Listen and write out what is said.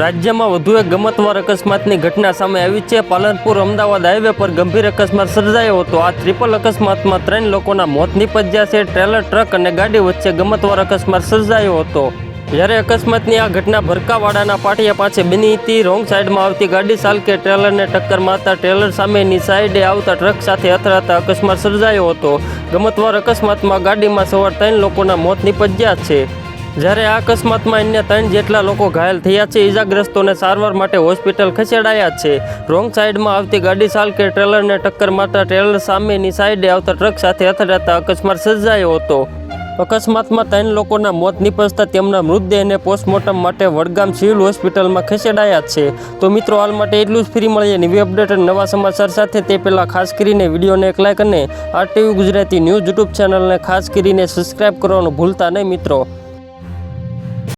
રાજ્યમાં વધુ એક ગમતવાર અકસ્માતની ઘટના સામે આવી છે. પાલનપુર અમદાવાદ હાઈવે પર ગંભીર અકસ્માત સર્જાયો હતો. આ ટ્રિપલ અકસ્માતમાં ત્રણ લોકોના મોત નિપજ્યા છે. ટ્રેલર, ટ્રક અને ગાડી વચ્ચે ગમતવાર અકસ્માત સર્જાયો હતો. જ્યારે અકસ્માતની આ ઘટના ભરકાવાડાના પાટિયા પાસે બની હતી, રોંગ સાઈડમાં આવતી ગાડી ચાલકે ટ્રેલરને ટક્કર મારતા ટ્રેલર સામેની સાઈડે આવતા ટ્રક સાથે અથડાતા અકસ્માત સર્જાયો હતો. ગમતવાર અકસ્માતમાં ગાડીમાં સવાર ત્રણ લોકોના મોત નિપજ્યા છે. જ્યારે આ અકસ્માતમાં અન્ય ત્રણ જેટલા લોકો ઘાયલ થયા છે, ઈજાગ્રસ્તોને સારવાર માટે હોસ્પિટલ ખસેડાયા છે. રોંગ સાઈડમાં આવતી ગાડી ચાલકે ટ્રેલરને ટક્કર મારતા ટ્રેલર સામેની સાઈડે આવતા ટ્રક સાથે અથડાતા અકસ્માત સર્જાયો હતો. અકસ્માતમાં ત્રણ લોકોના મોત નિપજતા તેમના મૃતદેહને પોસ્ટમોર્ટમ માટે વડગામ સિવિલ હોસ્પિટલમાં ખસેડાયા છે. તો મિત્રો, હાલ માટે એટલું જ ફ્રી મળીએ નવી અપડેટ અને નવા સમાચાર સાથે તે પહેલાં ખાસ કરીને વિડીયોને એક લાઇક અને આરટીવી ગુજરાતી ન્યૂઝ યુટ્યુબ ચેનલને ખાસ કરીને સબસ્ક્રાઇબ કરવાનું ભૂલતા નહીં મિત્રો.